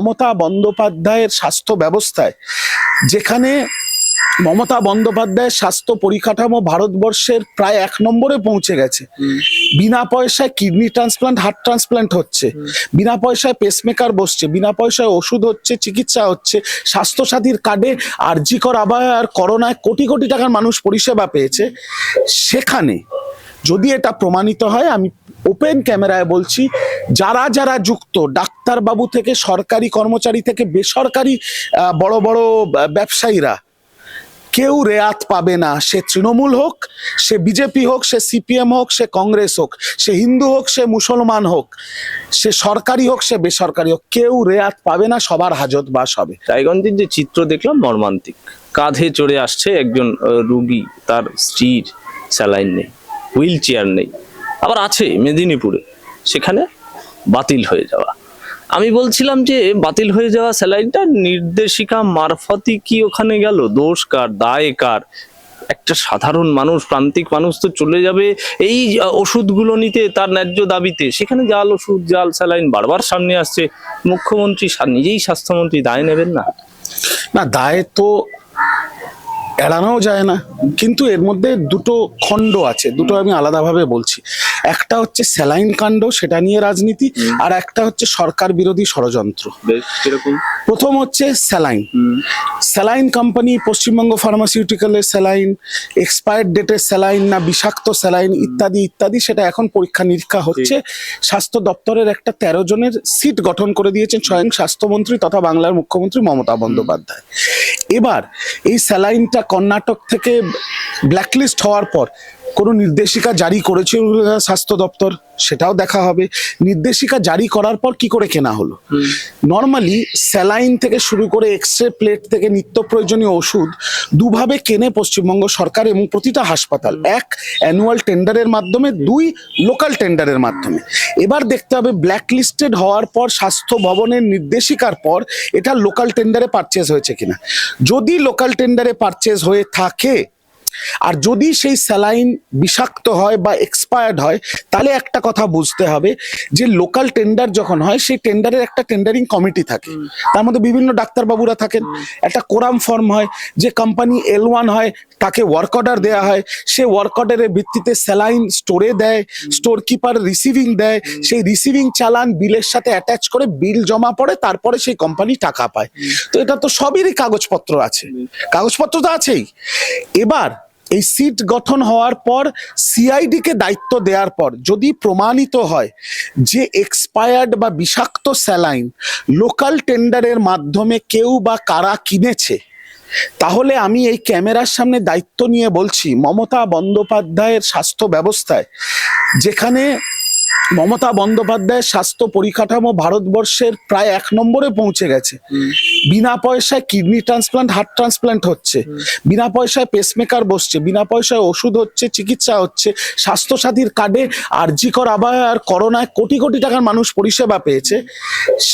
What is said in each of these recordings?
মমতা বন্দ্যোপাধ্যায়ের স্বাস্থ্য ব্যবস্থায়, যেখানে মমতা বন্দ্যোপাধ্যায়ের স্বাস্থ্য পরিকাঠামো ভারতবর্ষের প্রায় এক নম্বরে পৌঁছে গেছে। বিনা পয়সায় কিডনি ট্রান্সপ্লান্ট, হার্ট ট্রান্সপ্লান্ট হচ্ছে, বিনা পয়সায় পেসমেকার বসছে, বিনা পয়সায় ওষুধ হচ্ছে, চিকিৎসা হচ্ছে, স্বাস্থ্যসাথীর কার্ডে আরজিকর আবার আর করোনায় কোটি কোটি টাকার মানুষ পরিষেবা পেয়েছে। সেখানে যদি এটা প্রমাণিত হয়, আমি ওপেন ক্যামেরায় বলছি, যারা যারা যুক্ত, ডাক্তারবাবু থেকে, সরকারি কর্মচারী থেকে, বেসরকারি বড় বড় ব্যবসায়ীরা, কেউ রেয়াত পাবে না। সে তৃণমূল হোক, সে বিজেপি হোক, সে সিপিএম হোক, সে কংগ্রেস হোক, সে হিন্দু হোক, সে মুসলমান হোক, সে সরকারি হোক, সে বেসরকারি হোক, কেউ রেয়াত পাবে না, সবার হাজত বাস হবে। রায়গঞ্জের যে চিত্র দেখলাম, মর্মান্তিক। কাঁধে চড়ে আসছে একজন রুগী, তার স্ত্রীর স্যালাইন নেই, হুইল চেয়ার নেই। আবার আছে মেদিনীপুরে। সেখানে বাতিল হয়ে যাওয়া। আমি বলছিলাম যে বাতিল হয়ে যাওয়া স্যালাইনটা নির্দেশিকা মারফতই কি ওখানে গেল? দোষ কার? দায় কার? একটা সাধারণ মানুষ, প্রান্তিক মানুষ তো চলে যাবে এই ওষুধগুলো নিতে তার ন্যায্য দাবিতে। সেখানে জাল ওষুধ, জাল, স্যালাইন বারবার সামনে আসছে। মুখ্যমন্ত্রী নিজেই স্বাস্থ্যমন্ত্রী, দায় নেবেন না। না, দায় তো এড়ানোও যায় না। কিন্তু এর মধ্যে দুটো খণ্ড আছে। দুটো আমি আলাদাভাবে বলছি। একটা হচ্ছে স্যালাইন কাণ্ড সেটা নিয়ে রাজনীতি আর একটা হচ্ছে সরকার বিরোধী ষড়যন্ত্র। প্রথম হচ্ছে স্যালাইন। স্যালাইন কোম্পানি পশ্চিমবঙ্গ ফার্মাসিউটিক্যালের স্যালাইন এক্সপায়ার্ড ডেটের স্যালাইন না বিষাক্ত স্যালাইন ইত্যাদি ইত্যাদি সেটা এখন পরীক্ষা নিরীক্ষা হচ্ছে। স্বাস্থ্য দপ্তরের একটা তেরো জনের সিট গঠন করে দিয়েছেন স্বয়ং স্বাস্থ্যমন্ত্রী তথা বাংলার মুখ্যমন্ত্রী মমতা বন্দ্যোপাধ্যায়। এবার এই স্যালাইনটা কর্ণাটক থেকে ব্ল্যাকলিস্ট হওয়ার পর কোনো নির্দেশিকা জারি করেছে স্বাস্থ্য দপ্তর সেটাও দেখা হবে। নির্দেশিকা জারি করার পর কি করে কেনা হলো? নর্মালি স্যালাইন থেকে শুরু করে এক্স রে প্লেট থেকে নিত্য প্রয়োজনীয় ওষুধ দুভাবে কেনে পশ্চিমবঙ্গ সরকার এবং প্রতিটা হাসপাতাল। এক অ্যানুয়াল টেন্ডারের মাধ্যমে দুই লোকাল টেন্ডারের মাধ্যমে। এবার দেখতে হবে ব্ল্যাক লিস্টেড হওয়ার পর স্বাস্থ্য ভবনের নির্দেশিকার পর এটা লোকাল টেন্ডারে পারচেজ হয়েছে কিনা। যদি লোকাল টেন্ডারে পারচেজ হয়ে থাকে আর যদি সেই স্যালাইন বিষাক্ত হয় বা এক্সপায়ার্ড হয় তাহলে একটা কথা বুঝতে হবে যে লোকাল টেন্ডার যখন হয় সেই টেন্ডারের একটা টেন্ডারিং কমিটি থাকে। তার মধ্যে বিভিন্ন ডাক্তারবাবুরা থাকেন। একটা কোরাম ফর্ম হয় যে কোম্পানি এল ওয়ান হয় তাকে ওয়ার্ক অর্ডার দেওয়া হয়। সে ওয়ার্ক অর্ডারের ভিত্তিতে স্যালাইন স্টোরে দেয় স্টোর কিপার রিসিভিং দেয়। সেই রিসিভিং চালান বিলের সাথে অ্যাটাচ করে বিল জমা পড়ে তারপরে সেই কোম্পানি টাকা পায়। তো এটা তো সবেরই কাগজপত্র আছে। কাগজপত্র তো আছেই। এবার এই সিট গঠন হওয়ার পর সিআইডিকে দায়িত্ব দেওয়ার পর যদি প্রমাণিত হয় যে এক্সপায়ার্ড বা বিষাক্ত স্যালাইন লোকাল টেন্ডারের মাধ্যমে কেউ বা কারা কিনেছে, তাহলে আমি এই ক্যামেরার সামনে দায়িত্ব নিয়ে বলছি মমতা বন্দ্যোপাধ্যায়ের স্বাস্থ্য ব্যবস্থায়, যেখানে মমতা বন্দ্যোপাধ্যায়ের স্বাস্থ্য পরিকাঠামো ভারতবর্ষের প্রায় এক নম্বরে পৌঁছে গেছে। বিনা পয়সায় কিডনি ট্রান্সপ্লান্ট হার্ট ট্রান্সপ্লান্ট হচ্ছে। বিনা পয়সায় পেসমেকার বসছে বিনা পয়সায় ওষুধ হচ্ছে চিকিৎসা হচ্ছে স্বাস্থ্যসাথীর কার্ডে আরজিকর আবার আর করোনায় কোটি কোটি টাকার মানুষ পরিষেবা পেয়েছে।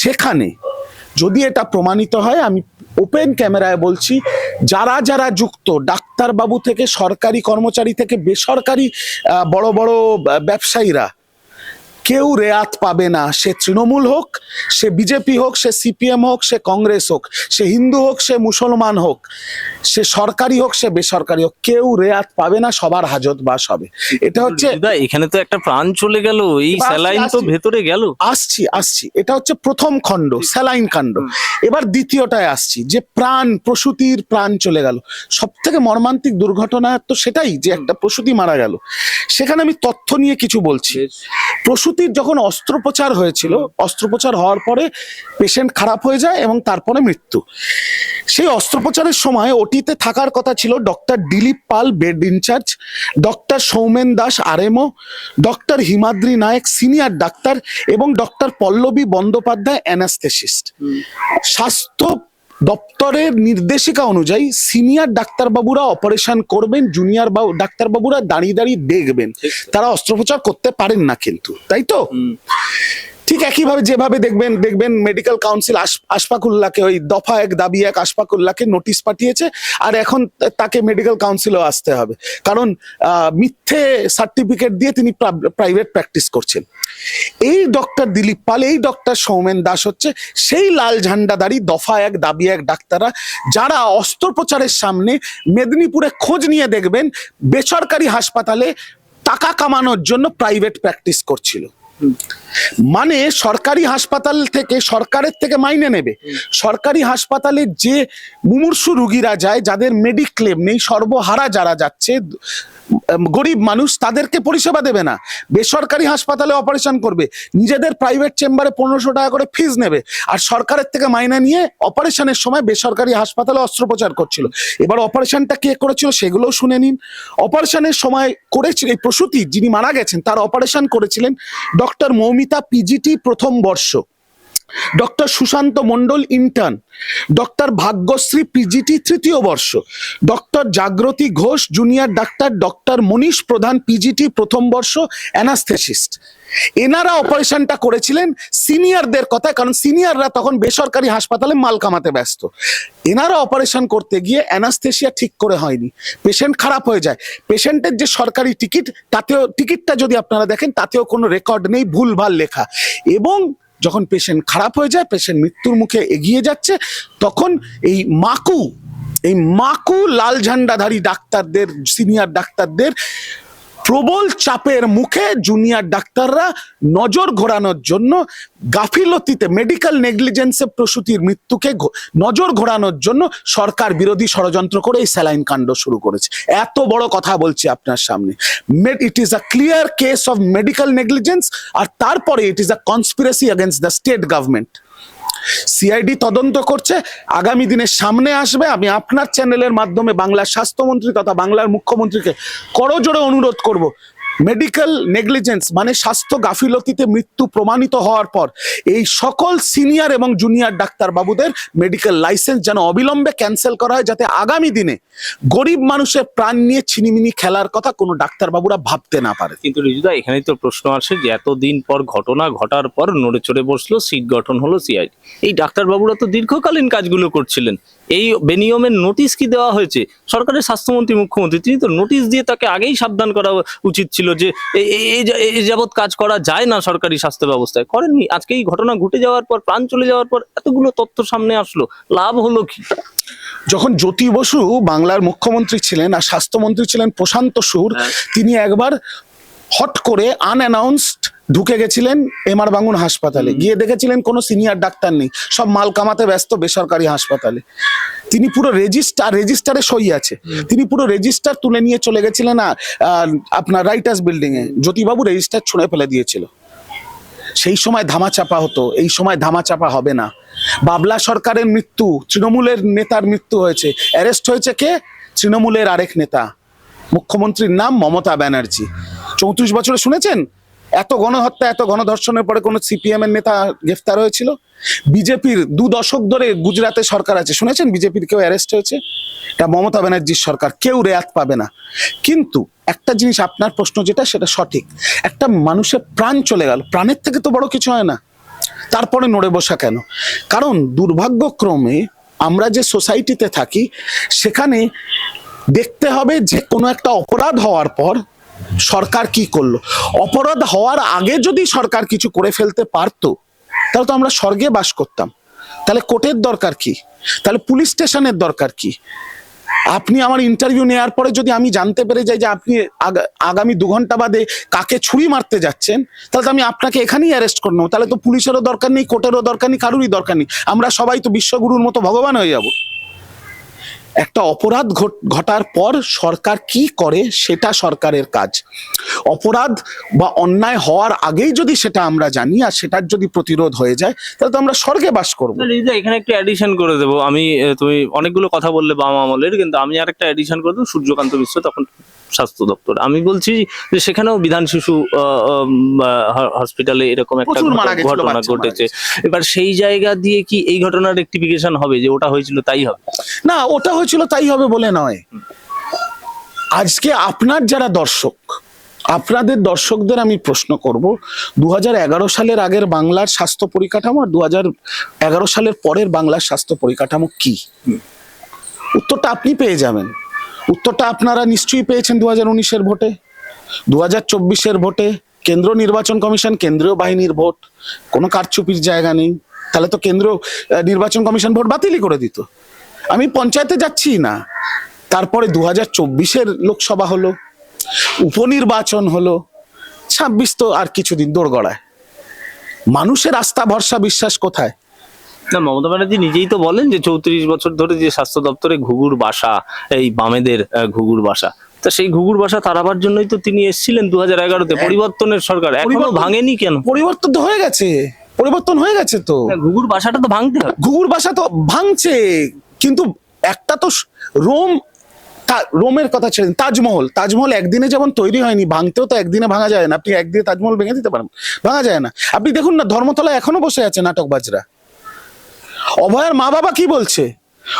সেখানে যদি এটা প্রমাণিত হয় আমি ওপেন ক্যামেরায় বলছি যারা যারা যুক্ত ডাক্তারবাবু থেকে সরকারি কর্মচারী থেকে বেসরকারি বড় বড় ব্যবসায়ীরা কেউ রেয়াত পাবে না। সে তৃণমূল হোক সে বিজেপি হোক সে সিপিএম হোক সে কংগ্রেস হোক সে হিন্দু হোক সে মুসলমান হোক সে সরকারি হোক সে বেসরকারি হোক কেউ রেয়াত পাবে না সবার হাজত বাস হবে। এটা হচ্ছে এখানে তো একটা প্রাণ চলে গেল এই স্যালাইন তো ভেতরে গেল। আসছি আসছি। এটা হচ্ছে প্রথম খণ্ড স্যালাইন কাণ্ড এবার দ্বিতীয়টায় আসছি যে প্রাণ প্রসূতির প্রাণ চলে গেল। সব থেকে মর্মান্তিক দুর্ঘটনা তো সেটাই যে একটা প্রসূতি মারা গেল। সেখানে আমি তথ্য নিয়ে কিছু বলছি। প্রসূতির যখন অস্ত্রোপচার হয়েছিল অস্ত্রোপচার হওয়ার পরে পেশেন্ট খারাপ হয়ে যায় এবং তারপরে মৃত্যু। সেই অস্ত্রোপচারের সময় ওটিতে থাকার কথা ছিল doctor Dilip Pal bed incharge doctor Soumen Das RMO doctor Himadri Nayak senior doctor এবং ডক্টর পল্লবী বন্দ্যোপাধ্যায় অ্যানাস্থেসিস্ট। স্বাস্থ্য দপ্তরের নির্দেশিকা অনুযায়ী সিনিয়র ডাক্তারবাবুরা অপারেশন করবেন জুনিয়র বাবু ডাক্তারবাবুরা দাঁড়িয়ে দাঁড়িয়ে দেখবেন। তারা অস্ত্রোপচার করতে পারেন না কিন্তু তাই তো? ঠিক একইভাবে যেভাবে দেখবেন দেখবেন মেডিকেল কাউন্সিল আশফাকুল্লাহকে, ওই দফা এক দাবি এক আশফাকুল্লাহকে নোটিশ পাঠিয়েছে, আর এখন তাকে মেডিকেল কাউন্সিলও আসতে হবে। কারণ মিথ্যে সার্টিফিকেট দিয়ে তিনি প্রাইভেট প্র্যাকটিস করছেন। এই ডক্টর দিলীপ পাল, এই ডক্টর সৌমেন দাস হচ্ছে, সেই লাল ঝান্ডাদারি, দফা এক, দাবি এক ডাক্তাররা, যারা অস্ত্রোপচারের সামনে মেদিনীপুরে খোঁজ নিয়ে দেখবেন, বেসরকারি হাসপাতালে টাকা কামানোর জন্য প্রাইভেট প্র্যাকটিস করছিল। মানে সরকারি হাসপাতাল থেকে সরকারের থেকে মাইনে নেবে। সরকারি হাসপাতালে যে মুমূর্ষু রুগীরা যায় যাদের মেডিক্লেম নেই সর্বহারা যারা যাচ্ছে গরিব মানুষ তাদেরকে পরিষেবা দেবে না। বেসরকারি হাসপাতালে অপারেশন করবে। নিজেদের প্রাইভেট চেম্বারে পনেরোশো টাকা করে ফিজ নেবে। আর সরকারের থেকে মাইনে নিয়ে অপারেশনের সময় বেসরকারি হাসপাতালে অস্ত্রোপচার করছিল। এবার অপারেশনটা কে করেছিল সেগুলোও শুনে নিন। অপারেশনের সময় করেছিল এই প্রসূতি যিনি মারা গেছেন তার অপারেশন করেছিলেন ডক্টর মৌমিতা পিজিটি প্রথম বর্ষ। Doctor Sushanta Mondal intern doctor Bhagyashree PGT তৃতীয় বর্ষ, ডক্টর জাগ্রতি ঘোষ জুনিয়র ডাক্তার ডক্টর মনীষ প্রধান পিজিটি প্রথম বর্ষ অ্যানাস্থেসিস্ট এনারা অপারেশনটা করেছিলেন সিনিয়রদের কথা কারণ সিনিয়ররা তখন বেসরকারি হাসপাতালে মাল কামাতে ব্যস্ত। এনারা অপারেশন করতে গিয়ে অ্যানাস্থেসিয়া ঠিক করে হয়নি। পেশেন্ট খারাপ হয়ে যায়। পেশেন্টের যে সরকারি টিকিট তাতেও টিকিটটা যদি আপনারা দেখেন, তাতেও কোনো রেকর্ড নেই, ভুলভাল লেখা। এবং যখন পেশেন্ট খারাপ হয়ে যায় পেশেন্ট মৃত্যুর মুখে এগিয়ে যাচ্ছে, তখন এই মাকু এই মাকু লাল ঝান্ডাধারী ডাক্তারদের সিনিয়র ডাক্তারদের প্রবল চাপের মুখে জুনিয়র ডাক্তাররা নজর ঘোরানোর জন্য গাফিলতিতে মেডিকেল নেগলিজেন্সে প্রসূতির মৃত্যুকে নজর ঘোরানোর জন্য সরকার বিরোধী ষড়যন্ত্র করে এই স্যালাইন কাণ্ড শুরু করেছে। এত বড় কথা বলছি আপনার সামনে। It is a clear case of medical negligence আর তারপরে it is a conspiracy against the state government CID তদন্ত করছে। আগামী দিনে সামনে আসবে। আমি আপনার চ্যানেলের মাধ্যমে বাংলার স্বাস্থ্যমন্ত্রী তথা বাংলার মুখ্যমন্ত্রীকে করজোড়ে অনুরোধ করব। মেডিকেল নেগলিজেন্স মানে স্বাস্থ্য গাফিলতিতে মৃত্যু প্রমাণিত হওয়ার পর এই সকল সিনিয়র এবং জুনিয়র ডাক্তার বাবুদের মেডিকেল লাইসেন্স যেন অবিলম্বে ক্যান্সেল করা হয় যাতে আগামী দিনে গরিব মানুষের প্রাণ নিয়ে ছিনিমিনি খেলার কথা কোনো ডাক্তারবাবুরা ভাবতে না পারে। কিন্তু রিজুদা, এখানেই তো প্রশ্ন আসে যে এতদিন পর ঘটনা ঘটার পর নড়ে চড়ে বসল, সিট গঠন হলো সিআইডি এই ডাক্তারবাবুরা তো দীর্ঘকালীন কাজগুলো করছিলেন। এই বেনিয়মের নোটিশ কি দেওয়া হয়েছে? সরকারের স্বাস্থ্যমন্ত্রী, মুখ্যমন্ত্রী, তিনি তো নোটিশ দিয়ে তাকে আগেই সাবধান করা উচিত ছিল যে এই- যাবৎ কাজ করা যায় না সরকারি স্বাস্থ্য ব্যবস্থায়। করেননি। আজকে এই ঘটনা ঘটে যাওয়ার পর প্রাণ চলে যাওয়ার পর এতগুলো তথ্য সামনে আসলো। লাভ হলো কি? যখন জ্যোতি বসু বাংলার মুখ্যমন্ত্রী ছিলেন আর স্বাস্থ্যমন্ত্রী ছিলেন প্রশান্ত সুর হ্যাঁ। তিনি একবার হট করে আনঅ্যানাউন্সড ঢুকে গেছিলেন এমআর বাঙ্গুন হাসপাতালে। গিয়ে দেখেছিলেন কোনো সিনিয়র ডাক্তার নেই। সব মাল কামাতে ব্যস্ত বেসরকারি হাসপাতালে। তিনি পুরো রেজিস্টার রেজিস্টারে সই আছে। তিনি পুরো রেজিস্টার তুলে নিয়ে চলে গেছিলেন আর আপনার রাইটার্স বিল্ডিং এ। জ্যোতিবাবু রেজিস্টার ছুঁড়ে ফেলে দিয়েছিল। সেই সময় ধামাচাপা হতো। এই সময় ধামাচাপা হবে না। বাবলা সরকারের মৃত্যু তৃণমূলের নেতার মৃত্যু হয়েছে। অ্যারেস্ট হয়েছে কে? তৃণমূলের আরেক নেতা। মুখ্যমন্ত্রীর নাম মমতা ব্যানার্জি। চৌত্রিশ বছরে শুনেছেন? এত গণহত্যা, এত গণধর্ষণের পরে কোনো সিপিএম এর নেতা গ্রেফতার হয়েছিল? বিজেপির দু দশক ধরে গুজরাতে সরকার আছে। শুনেছেন? বিজেপির কেউ অ্যারেস্ট হয়েছে? এটা মমতা ব্যানার্জির সরকার। কেউ রেয়াত পাবে না। কিন্তু একটা জিনিস আপনার প্রশ্ন যেটা, সেটা সঠিক। একটা মানুষের প্রাণ চলে গেল। প্রাণের থেকে তো বড় কিছু হয় না। তারপরে নড়ে বসা কেন? কারণ দুর্ভাগ্যক্রমে আমরা যে সোসাইটিতে থাকি, সেখানে দেখতে হবে যে কোনো একটা অপরাধ হওয়ার পর সরকার কি করল? অপরাধ হওয়ার আগে যদি সরকার কিছু করে ফেলতে পারতো, তাহলে তো আমরা স্বর্গে বাস করতাম। তাহলে কোর্টের দরকার কি? তাহলে পুলিশ স্টেশনের দরকার কি? আপনি আমার ইন্টারভিউ নেওয়ার পরে যদি আমি জানতে পেরে যাই যে আপনি আগা- আগামী দু ঘণ্টা বাদে কাকে ছুরি মারতে যাচ্ছেন, তাহলে তো আমি আপনাকে এখানেই অ্যারেস্ট করে নেব। তাহলে তো পুলিশেরও দরকার নেই, কোর্টেরও দরকার নেই, কারুরই দরকার নেই। আমরা সবাই তো বিশ্বগুরুর মতো ভগবান হয়ে যাব। একটা অপরাধ ঘট- ঘটার পর সরকার কি করে সেটা সরকারের কাজ। অপরাধ বা অন্যায় হওয়ার আগেই যদি সেটা আমরা জানি আর সেটার যদি প্রতিরোধ হয়ে যায়, তাহলে তো আমরা স্বর্গে বাস করব। এখানে একটা অ্যাডিশন করে দেবো। আমি তুমি অনেকগুলো কথা বললে বাম আমলের, কিন্তু আমি আর একটা অ্যাডিশন করে দেবো সূর্যকান্ত মিশ্র তখন। স্বাস্থ্য দপ্তর। আমি বলছি যে সেখানেও বিধান শিশু হসপিটালে এরকম একটা ঘটনা ঘটেছে। এবার সেই জায়গা দিয়ে কি এই ঘটনার রেক্টিফিকেশন হবে যে ওটা হয়েছিল তাই হবে? না ওটা হয়েছিল তাই হবে বলে নয়। আজকে আপনার যারা দর্শক আপনাদের দর্শকদের আমি প্রশ্ন করব দু হাজার এগারো সালের আগের বাংলার স্বাস্থ্য পরিকাঠামো আর দু হাজার এগারো সালের পরের বাংলার স্বাস্থ্য পরিকাঠামো কি? উত্তরটা আপনি পেয়ে যাবেন। উত্তরটা আপনারা নিশ্চয়ই পেয়েছেন দু হাজার উনিশের ভোটে দু হাজার চব্বিশের ভোটে কেন্দ্র নির্বাচন কমিশন, কেন্দ্রীয় বাহিনীর ভোট, কোনো কারচুপির জায়গা নেই। তাহলে তো কেন্দ্র নির্বাচন কমিশন ভোট বাতিলই করে দিত। আমি পঞ্চায়েতে যাচ্ছি না। তারপরে দু হাজার চব্বিশের লোকসভা হলো, উপনির্বাচন হলো, ছাব্বিশ তো আর কিছুদিন দোরগড়ায়। মানুষের আস্থা, ভরসা, বিশ্বাস কোথায়? না মমতা ব্যানার্জি নিজেই তো বলেন যে চৌত্রিশ বছর ধরে যে স্বাস্থ্য দপ্তরে ঘুঘুর বাসা এই বামেদের ঘুঘুর বাসা। তা সেই ঘুঘুর বাসা তারাবার জন্যই তো তিনি এসেছিলেন দু হাজার এগারোতে পরিবর্তনের সরকার। এখনও ভাঙেনি কেন? পরিবর্তন তো হয়ে গেছে। পরিবর্তন হয়ে গেছে তো। ঘুঘুর বাসাটা তো ভাঙতে হবে। ঘুঘুর বাসা তো ভাঙছে কিন্তু একটা তো রোম রোমের কথা ছেড়ে তাজমহল। তাজমহল একদিনে যেমন তৈরি হয়নি ভাঙতেও তো একদিনে ভাঙা যায় না। আপনি একদিনে তাজমহল ভেঙে দিতে পারেন। ভাঙা যায় না। আপনি দেখুন না ধর্মতলায় এখনও বসে আছে নাটকবাজরা। অভয়ার মা বাবা কি বলছে?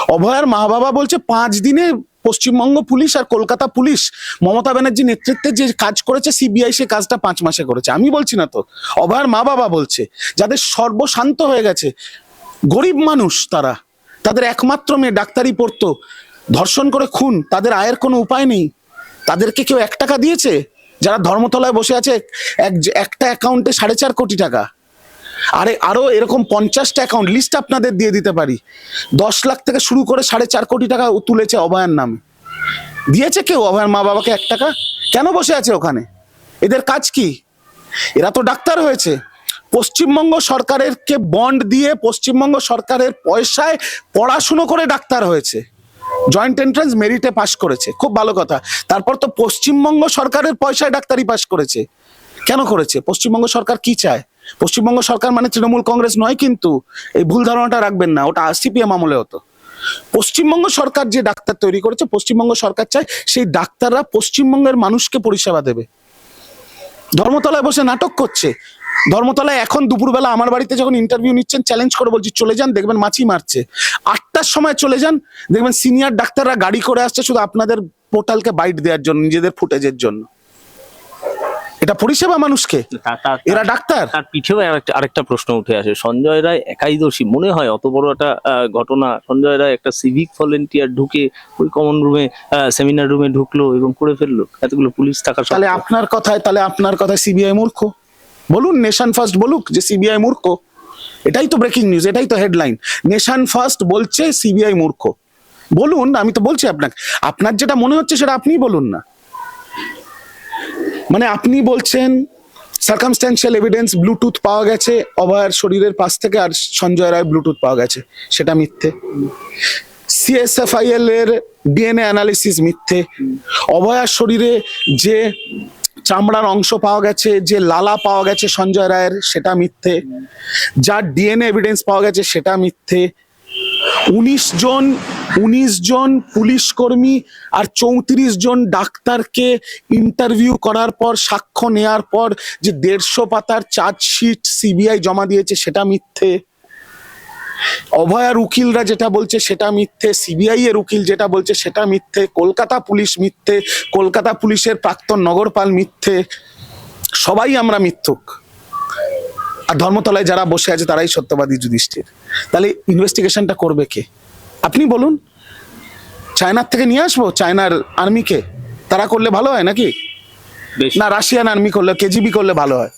অভয়ার মা বাবা বলছে, পাঁচ দিনে পশ্চিমবঙ্গ পুলিশ আর কলকাতা পুলিশ মমতা ব্যানার্জি নেতৃত্বে যে কাজ করেছে, সিবিআই সে কাজটা পাঁচ মাসে করেছে। আমি বলছি না তো, অভয়ার মা বাবা বলছে, যাদের সর্বশান্ত হয়ে গেছে, গরিব মানুষ তারা, তাদের একমাত্র মেয়ে ডাক্তারি পড়তো, ধর্ষণ করে খুন, তাদের আয়ের কোনো উপায় নেই। তাদেরকে কেউ এক টাকা দিয়েছে? যারা ধর্মতলায় বসে আছে, এক, একটা অ্যাকাউন্টে সাড়ে চার কোটি টাকা। আরে আরও এরকম পঞ্চাশটা অ্যাকাউন্ট লিস্ট আপনাদের দিয়ে দিতে পারি। দশ লাখ থেকে শুরু করে সাড়ে চার কোটি টাকা তুলেছে অভয়ার নামে। দিয়েছে কেউ? অভয়ার মা বাবাকে এক টাকা? কেন বসে আছে ওখানে? এদের কাজ কি? এরা তো ডাক্তার হয়েছে। পশ্চিমবঙ্গ সরকারের কে বন্ড দিয়ে পশ্চিমবঙ্গ সরকারের পয়সায় পড়াশুনো করে ডাক্তার হয়েছে। জয়েন্ট এন্ট্রান্স মেরিটে পাশ করেছে। খুব ভালো কথা। তারপর তো পশ্চিমবঙ্গ সরকারের পয়সায় ডাক্তারি পাশ করেছে। কেন করেছে? পশ্চিমবঙ্গ সরকার কি চায়? পশ্চিমবঙ্গ সরকার মানে তৃণমূল কংগ্রেস নয় কিন্তু এই ভুল ধারণাটা রাখবেন না, ওটা সিপিএম আমলে হতো। পশ্চিমবঙ্গ সরকার যে ডাক্তার তৈরি করেছে, পশ্চিমবঙ্গ সরকার চায় সেই ডাক্তাররা পশ্চিমবঙ্গের মানুষকে পরিষেবা দেবে। ধর্মতলায় বসে নাটক করছে। ধর্মতলায় এখন দুপুরবেলা আমার বাড়িতে যখন ইন্টারভিউ নিচ্ছেন চ্যালেঞ্জ করে বলছি, চলে যান, দেখবেন মাছি মারছে। আটটার সময় চলে যান, দেখবেন সিনিয়র ডাক্তাররা গাড়ি করে আসছে শুধু আপনাদের পোর্টালকে বাইট দেওয়ার জন্য, নিজেদের ফুটেজের জন্য। এটা পরিষেবা মানুষকে? এরা ডাক্তার? তার পিঠেও আরেকটা আরেকটা প্রশ্ন উঠে আসে। সঞ্জয় রায় একাই দোষী। মনে হয় অত বড় একটা ঘটনা সঞ্জয় রায় একটা সিভিক ভলেন্টিয়ার ঢুকে ওই কমন রুমে সেমিনার রুমে ঢুকলো এবং করে ফেলল। এতগুলো পুলিশ থাকা তাহলে আপনার কথায় তাহলে আপনার কথায় সিবিআই মূর্খ? বলুন নেশন ফার্স্ট বলুক যে সিবিআই মূর্খ। এটাই তো ব্রেকিং নিউজ এটাই তো হেডলাইন নেশন ফার্স্ট বলছে সিবিআই মূর্খ। বলুন আমি তো বলছি আপনাকে। আপনার যেটা মনে হচ্ছে সেটা আপনিই বলুন না। মানে আপনি বলছেন সার্কামস্ট্যান্সিয়াল এভিডেন্স ব্লুটুথ পাওয়া গেছে অভয়ের শরীরের পাশ থেকে আর সঞ্জয় রায় ব্লুটুথ পাওয়া গেছে, সেটা মিথ্যে। সিএসএফআইএল এর ডিএনএ অ্যানালিসিস মিথ্যে। অভয়ার শরীরে যে চামড়ার অংশ পাওয়া গেছে, যে লালা পাওয়া গেছে সঞ্জয় রায়ের, সেটা মিথ্যে। যার ডিএনএ এভিডেন্স পাওয়া গেছে, সেটা মিথ্যে। উনিশ জন উনিশ জন পুলিশ কর্মী আর চৌত্রিশ জন ডাক্তারকে ইন্টারভিউ করার পর, সাক্ষ্য নেয়ার পর যে দেড়শো পাতার চার্জশিট সিবিআই জমা দিয়েছে সেটা মিথ্যে। অভয়ার উকিলরা যেটা বলছে সেটা মিথ্যে সিবিআই এর উকিল যেটা বলছে সেটা মিথ্যে, কলকাতা পুলিশ মিথ্যে, কলকাতা পুলিশের প্রাক্তন নগরপাল মিথ্যে। সবাই আমরা মিথ্যুক। আর ধর্মতলায় যারা বসে আছে তারাই সত্যবাদী যুধিষ্ঠির। তাহলে ইনভেস্টিগেশনটা করবে কে? আপনি বলুন। চায়নার থেকে নিয়ে আসব? চায়নার আর্মিকে তারা করলে ভালো হয় নাকি? না রাশিয়ান আর্মি করলে কেজিবি করলে ভালো হয়।